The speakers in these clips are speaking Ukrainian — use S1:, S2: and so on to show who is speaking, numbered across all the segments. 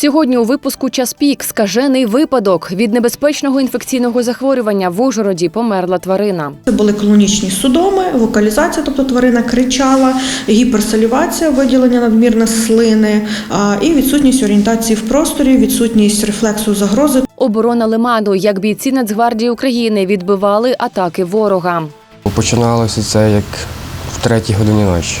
S1: Сьогодні у випуску час пік скажений випадок від небезпечного інфекційного захворювання в Ужгороді померла тварина.
S2: Це були клонічні судоми, вокалізація, тобто тварина кричала, гіперсалівація, виділення надмірне слини і відсутність орієнтації в просторі, відсутність рефлексу загрози.
S1: Оборона лиману, як бійці Нацгвардії України відбивали атаки ворога.
S3: Починалося це як в третій годині ночі.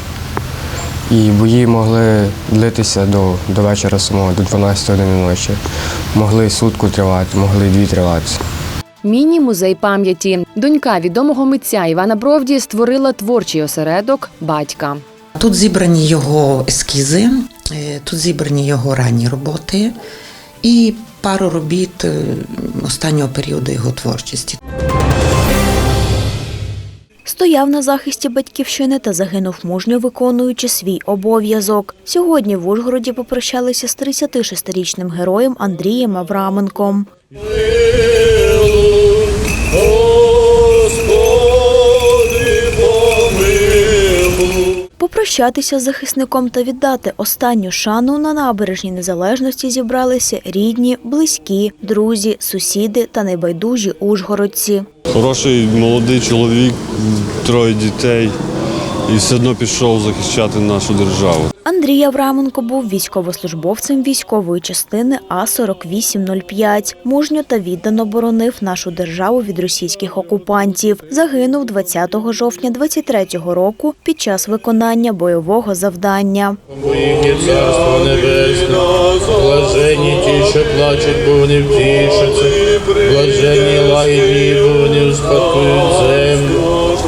S3: І бої могли длитися до, до вечора самого, до 12 години ночі. Могли сутку тривати, могли дві тривати.
S1: Міні-музей пам'яті. Донька відомого митця Івана Бровді створила творчий осередок батька.
S4: Тут зібрані його ескізи, е, тут зібрані його ранні роботи і пару робіт е, останнього періоду його творчості.
S5: Стояв на захисті батьківщини та загинув мужньо виконуючи свій обов'язок. Сьогодні в Ужгороді попрощалися з 36-річним героєм Андрієм Авраменком. Попрощатися з захисником та віддати останню шану на набережній незалежності зібралися рідні, близькі, друзі, сусіди та небайдужі ужгородці.
S6: Хороший молодий чоловік, троє дітей, і все одно пішов захищати нашу державу.
S5: Андрій Авраменко був військовослужбовцем військової частини А-4805. Мужньо та віддано боронив нашу державу від російських окупантів. Загинув 20 жовтня 23-го року під час виконання бойового завдання.
S7: Їхнє царство небесне, блаженні ті, що плачуть, бо вони втішаться, блаженні лагідні, бо вони успадкують землю,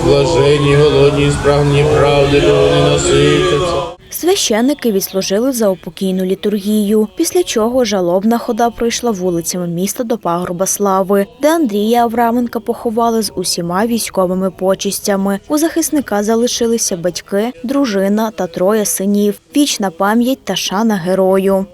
S7: блаженні голодні, і спрагні правди, бо вони наситяться.
S5: Священники відслужили за упокійну літургію, після чого жалобна хода пройшла вулицями міста до пагорба слави, де Андрія Авраменка поховали з усіма військовими почистями. У захисника залишилися батьки, дружина та троє синів. Вічна пам'ять та шана герою.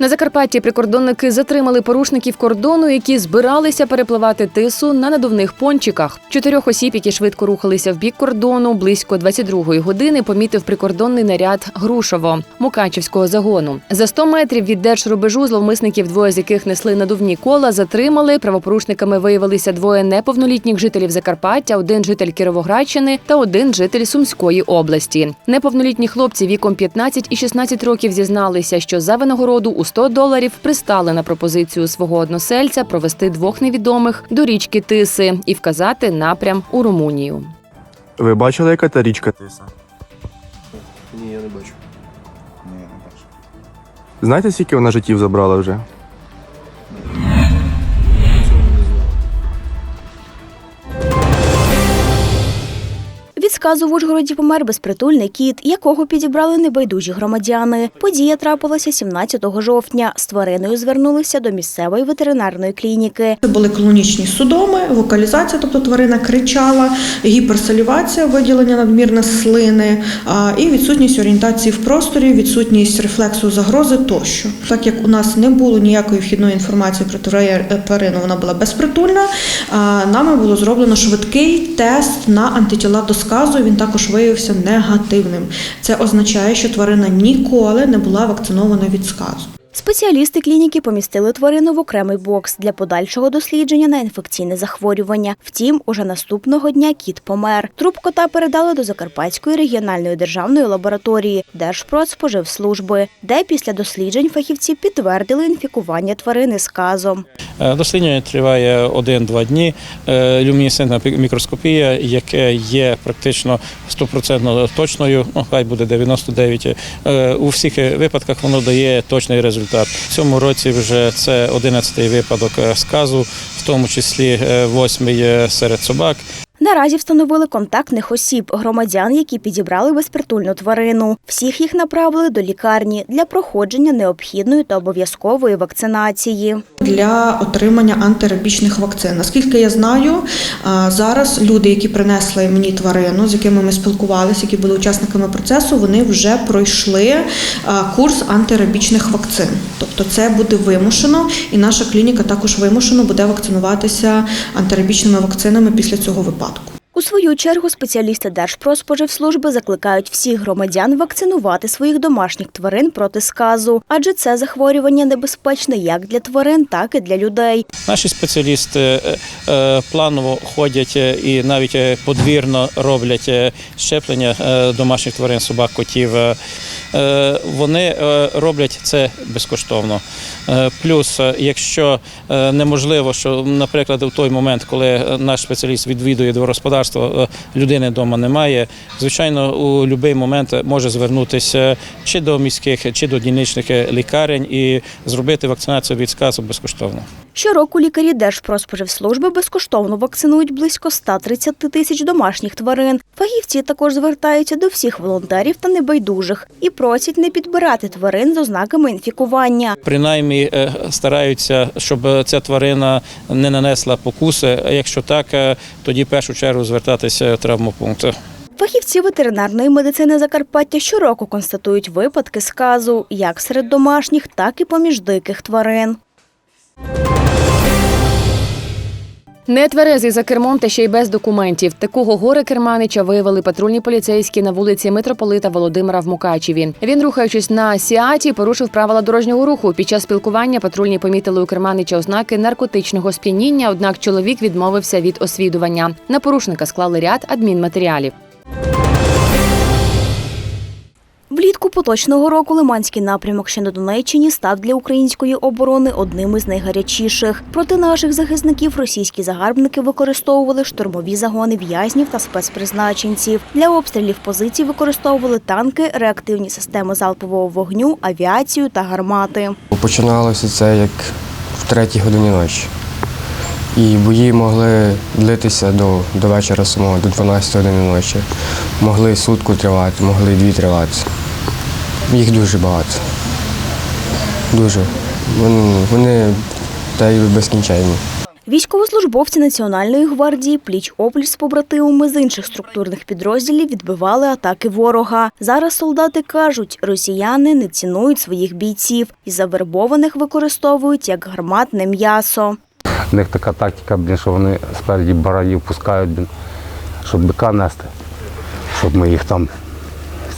S1: На Закарпатті прикордонники затримали порушників кордону, які збиралися перепливати тису на надувних пончиках. Чотирьох осіб, які швидко рухалися в бік кордону, близько 22-ї години помітив прикордонний наряд Грушово Мукачівського загону. За 100 метрів від держрубежу зловмисників, двоє з яких несли надувні кола, затримали. Правопорушниками виявилися двоє неповнолітніх жителів Закарпаття, один житель Кіровоградщини та один житель Сумської області. Неповнолітні хлопці віком 15 і 16 років зізналися, що за винагороду у 100 доларів пристали на пропозицію свого односельця провести двох невідомих до річки Тиси і вказати напрям у Румунію.
S8: Ви бачили, яка та річка Тиса?
S6: Ні, я не бачу.
S8: Знаєте, скільки вона життів забрала вже?
S5: Від сказу в Ужгороді помер безпритульний кіт, якого підібрали небайдужі громадяни. Подія трапилася 17 жовтня. З твариною звернулися до місцевої ветеринарної клініки.
S2: Це були клонічні судоми, вокалізація, тобто тварина кричала, гіперсалівація, виділення надмірне слини і відсутність орієнтації в просторі, відсутність рефлексу загрози тощо. Так як у нас не було ніякої вхідної інформації про тварину, вона була безпритульна. Нами було зроблено швидкий тест на антитіла до сказу. Він також виявився негативним. Це означає, що тварина ніколи не була вакцинована від сказу.
S5: Спеціалісти клініки помістили тварину в окремий бокс для подальшого дослідження на інфекційне захворювання. Втім, уже наступного дня кіт помер. Труп кота передали до Закарпатської регіональної державної лабораторії Держпродспоживслужби, де після досліджень фахівці підтвердили інфікування тварини сказом.
S7: Е, Дослідження триває 1-2 дні. Е, Люмінесцентна пі- мікроскопія, яке є практично 100% точною, ну хай буде 99%. Е, У всіх випадках воно дає точний результат. В цьому році вже це 11-й випадок е, сказу, в тому числі 8-й серед собак.
S5: Наразі встановили контактних осіб, громадян, які підібрали безпритульну тварину. Всіх їх направили до лікарні для проходження необхідної та обов'язкової вакцинації.
S2: для отримання антирабічних вакцин. Наскільки я знаю, зараз люди, які принесли мені тварину, з якими ми спілкувалися, які були учасниками процесу, вони вже пройшли курс антирабічних вакцин. Тобто це буде вимушено, і наша клініка також вимушено буде вакцинуватися антирабічними вакцинами після цього випадку.
S5: У У свою чергу спеціалісти Держпродспоживслужби закликають всіх громадян вакцинувати своїх домашніх тварин проти сказу, адже це захворювання небезпечне як для тварин, так і для людей.
S7: Наші спеціалісти е, е, планово ходять е, і навіть подвірно роблять щеплення домашніх тварин, собак, котів. Вони роблять це безкоштовно. Плюс, якщо неможливо, що, наприклад, в той момент, коли наш спеціаліст відвідує дворосподарство, е, людини вдома немає, звичайно, у будь-який момент може звернутися чи до міських, чи до дільничних е, лікарень і зробити вакцинацію від сказу безкоштовно.
S5: Щороку лікарі Держпродспоживслужби безкоштовно вакцинують близько 130 тисяч домашніх тварин. Фахівці також звертаються до всіх волонтерів та небайдужих і просять не підбирати тварин з ознаками інфікування.
S7: Принаймні е, стараються, щоб ця тварина не нанесла покуси. А якщо так, е, тоді в першу чергу звертатися в травмопункт.
S5: Фахівці ветеринарної медицини Закарпаття щороку констатують випадки сказу як серед домашніх, так і поміж диких тварин.
S1: Нетверезий за кермом та ще й без документів. Такого горе керманича виявили патрульні поліцейські на вулиці митрополита Володимира в Мукачеві. Він, рухаючись на сіаті, порушив правила дорожнього руху. Під час спілкування патрульні помітили у керманича ознаки наркотичного сп'яніння. Однак чоловік відмовився від освідування. На порушника склали ряд адмінматеріалів.
S5: Влітку поточного року Лиманський напрямок, що на Донеччині, став для української оборони одним із найгарячіших. Проти наших захисників російські загарбники використовували штурмові загони в'язнів та спецпризначенців. Для обстрілів позицій використовували танки, реактивні системи залпового вогню, авіацію та гармати.
S3: Починалося це як в третій годині ночі. І бої могли длитися до, до вечора самого, до 12 години ночі. Могли сутку тривати, могли дві тривати. Їх дуже багато. Дуже. Вони, вони та й безкінченні.
S5: Військовослужбовці Національної гвардії пліч-опліч з побратимами з інших структурних підрозділів відбивали атаки ворога. Зараз солдати кажуть, росіяни не цінують своїх бійців і завербованих використовують як гарматне м'ясо.
S9: У них така тактика, що вони спереді баранів пускають, щоб бика нести, щоб ми їх там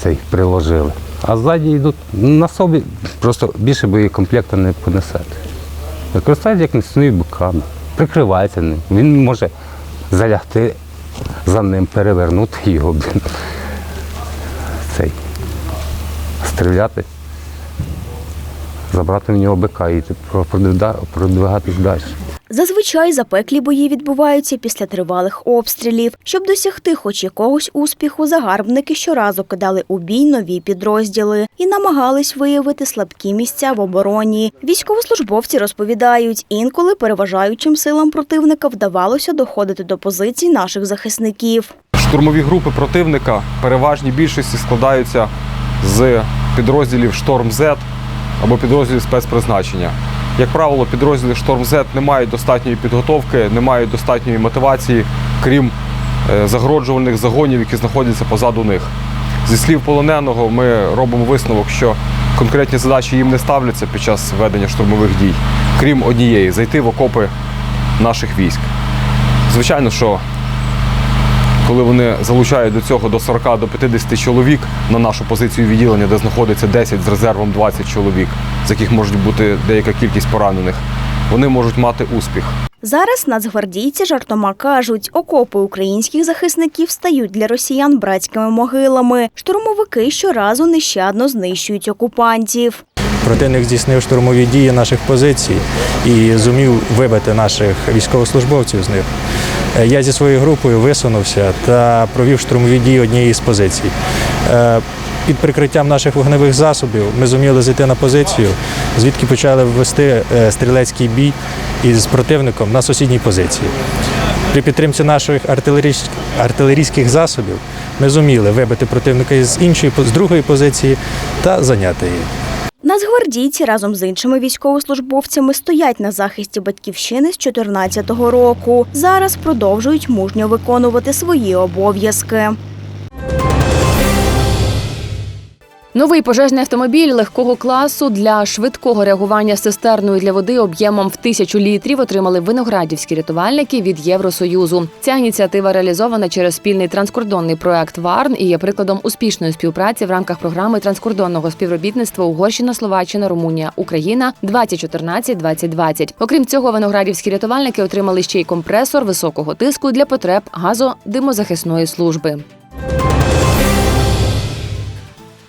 S9: цей, приложили. А ззаді йдуть на собі, просто більше боєкомплекту не понесете. Використовують як несною биками, прикривається ним. Він може залягти за ним, перевернути його, блін. Цей, стріляти, забрати в нього бика і продвигатись далі.
S5: Зазвичай запеклі бої відбуваються після тривалих обстрілів. Щоб досягти хоч якогось успіху, загарбники щоразу кидали у бій нові підрозділи і намагались виявити слабкі місця в обороні. Військовослужбовці розповідають, інколи переважаючим силам противника вдавалося доходити до позицій наших захисників.
S10: Штурмові групи противника переважній більшості складаються з підрозділів Шторм Z або підрозділів спецпризначення. Як правило, підрозділи Шторм Z не мають достатньої підготовки, не мають достатньої мотивації, крім е, загороджувальних загонів, які знаходяться позаду них. Зі слів полоненого, ми робимо висновок, що конкретні задачі їм не ставляться під час ведення штурмових дій, крім однієї зайти в окопи наших військ. Звичайно, що коли вони залучають до цього до 40 до 50 чоловік на нашу позицію відділення, де знаходиться 10 з резервом 20 чоловік, з яких може бути деяка кількість поранених, вони можуть мати успіх.
S5: Зараз нацгвардійці жартома кажуть, окопи українських захисників стають для росіян братськими могилами. Штурмовики щоразу нещадно знищують окупантів.
S11: Противник здійснив штурмові дії наших позицій і зумів вибити наших військовослужбовців з них. Е, Я зі своєю групою висунувся та провів штурмові дії однієї з позицій. Під прикриттям наших вогневих засобів ми зуміли зайти на позицію, звідки почали ввести е, стрілецький бій із противником на сусідній позиції. При підтримці наших артилерійських засобів ми зуміли вибити противника з іншої з другої позиції та зайняти її.
S5: Нацгвардійці разом з іншими військовослужбовцями стоять на захисті батьківщини з 2014 року. Зараз продовжують мужньо виконувати свої обов'язки.
S1: Новий пожежний автомобіль легкого класу для швидкого реагування цистерною для води об'ємом в тисячу літрів отримали виноградівські рятувальники від Євросоюзу. Ця ініціатива реалізована через спільний транскордонний проект ВАРН і є прикладом успішної співпраці в рамках програми транскордонного співробітництва Угорщина, Словаччина, Румунія, Україна 2014-2020. Окрім цього, виноградівські рятувальники отримали ще й компресор високого тиску для потреб газодимозахисної служби.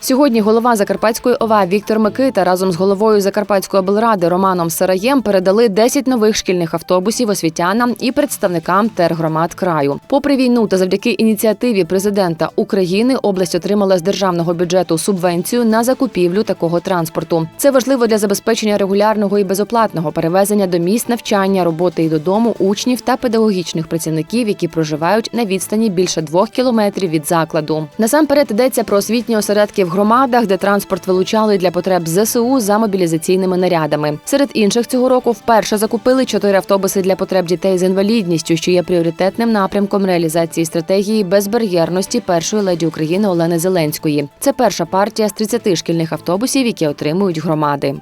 S1: Сьогодні голова Закарпатської ОВА Віктор Микита разом з головою Закарпатської облради Романом Сараєм передали 10 нових шкільних автобусів освітянам і представникам тергромад краю. Попри війну та завдяки ініціативі президента України область отримала з державного бюджету субвенцію на закупівлю такого транспорту. Це важливо для забезпечення регулярного і безоплатного перевезення до місць навчання, роботи і додому учнів та педагогічних працівників, які проживають на відстані більше двох кілометрів від закладу. Насамперед йдеться про освітні осередки в громадах, де транспорт вилучали для потреб ЗСУ за мобілізаційними нарядами. Серед інших цього року вперше закупили чотири автобуси для потреб дітей з інвалідністю, що є пріоритетним напрямком реалізації стратегії безбар'єрності першої леді України Олени Зеленської. Це перша партія з 30 шкільних автобусів, які отримують громади.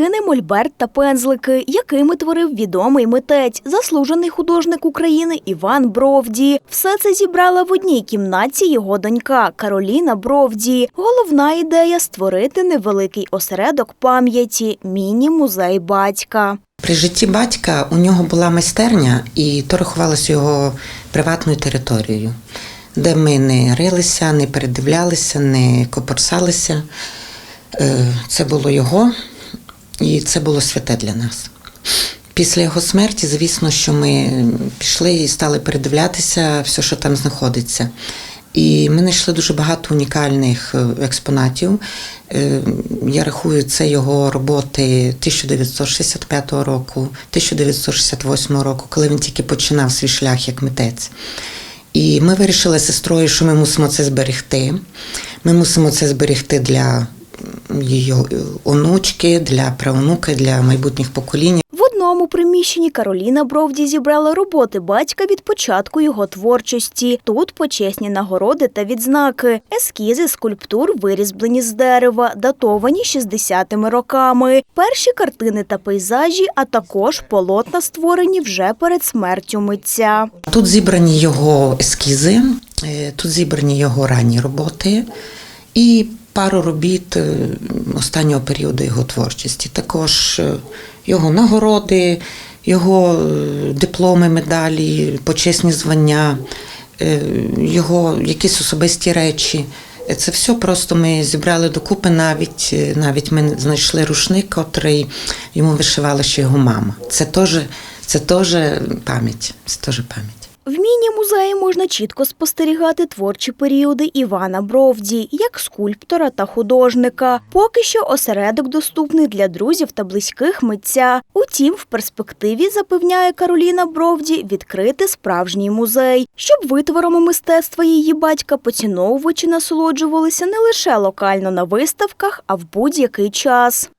S5: Картини, мольберт та пензлики, якими творив відомий митець, заслужений художник України Іван Бровді. Все це зібрала в одній кімнаті його донька Кароліна Бровді. Головна ідея створити невеликий осередок пам'яті міні-музей батька.
S4: При житті батька у нього була майстерня, і то рахувалося його приватною територією, де ми не рилися, не передивлялися, не копорсалися. Е, Це було його, і це було святе для нас. Після його смерті, звісно, що ми пішли і стали передивлятися все, що там знаходиться. І ми знайшли дуже багато унікальних е, експонатів. Е, Я рахую, це його роботи 1965 року, 1968 року, коли він тільки починав свій шлях як митець. І ми вирішили з сестрою, що ми мусимо це зберегти. Ми мусимо це зберегти для її онучки, для правонуки, для майбутніх поколінь.
S5: В одному приміщенні Кароліна Бровді зібрала роботи батька від початку його творчості. Тут почесні нагороди та відзнаки, ескізи скульптур вирізблені з дерева, датовані 60-ми роками, перші картини та пейзажі, а також полотна, створені вже перед смертю митця.
S4: Тут зібрані його ескізи, е, тут зібрані його ранні роботи і пару робіт е, останнього періоду його творчості. Також е, його нагороди, його е, дипломи, медалі, почесні звання, його якісь особисті речі. Це все просто ми зібрали докупи. Навіть навіть ми знайшли рушник, котрий йому вишивала ще його мама. Це теж це пам'ять. Це теж пам'ять.
S5: В міні-музеї можна чітко спостерігати творчі періоди Івана Бровді як скульптора та художника. Поки що осередок доступний для друзів та близьких митця. Утім, в перспективі запевняє Кароліна Бровді відкрити справжній музей, щоб витворами мистецтва її батька поціновувачі насолоджувалися не лише локально на виставках, а в будь-який час.